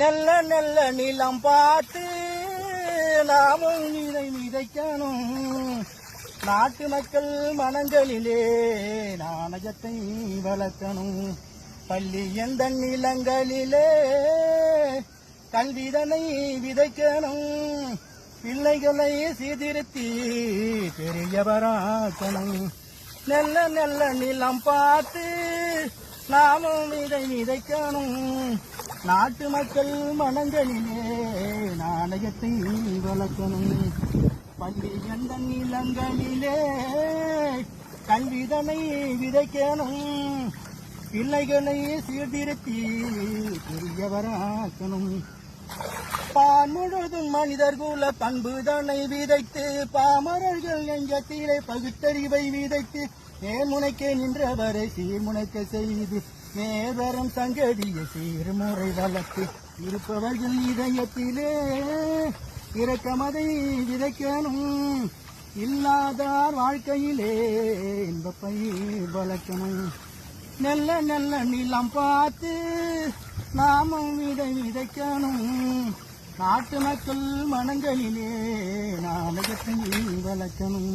நல்ல நல்ல நிலம் பார்த்து நாமும் இதை விதைக்கணும் நாட்டு மக்கள் மனங்களிலே நாணயத்தை வளர்க்கணும். பள்ளி எந்த நிலங்களிலே கல்விதனை விதைக்கணும். பிள்ளைகளை சீர்திருத்தி பெரியவராக்கணும். நல்ல நல்ல நிலம் பார்த்து நாமும் இதை விதைக்கணும் நாட்டு மக்கள் மனங்களிலே நாணயத்தை வளர்க்கணும். பள்ளி எந்த நிலங்களிலே கல்விதனை விதைக்கணும். பிள்ளைகளை சீர்திருத்தி பெரியவராக்கணும். பான் முழுதும் மனிதர்கூல பண்பு தன்னை விதைத்து பாமரர்கள் நெஞ்சத்திலே பகுத்தறிவை விதைத்து நேர்முனைக்கே நின்றவரை சீர்முனைக்க செய்து நேவரம் சங்கதியை சீர்முறை வளர்த்து இருப்பவர்கள் இதயத்திலே இரக்கமதை விதைக்கணும். இல்லாதார் வாழ்க்கையிலே இன்பப்பை வளர்க்கணும். நல்ல நல்ல நிலம் பார்த்து நாமும் விதை விதைக்கணும். நாட்டு மக்கள் மனங்களிலே நாணயத்தை வளர்க்கணும்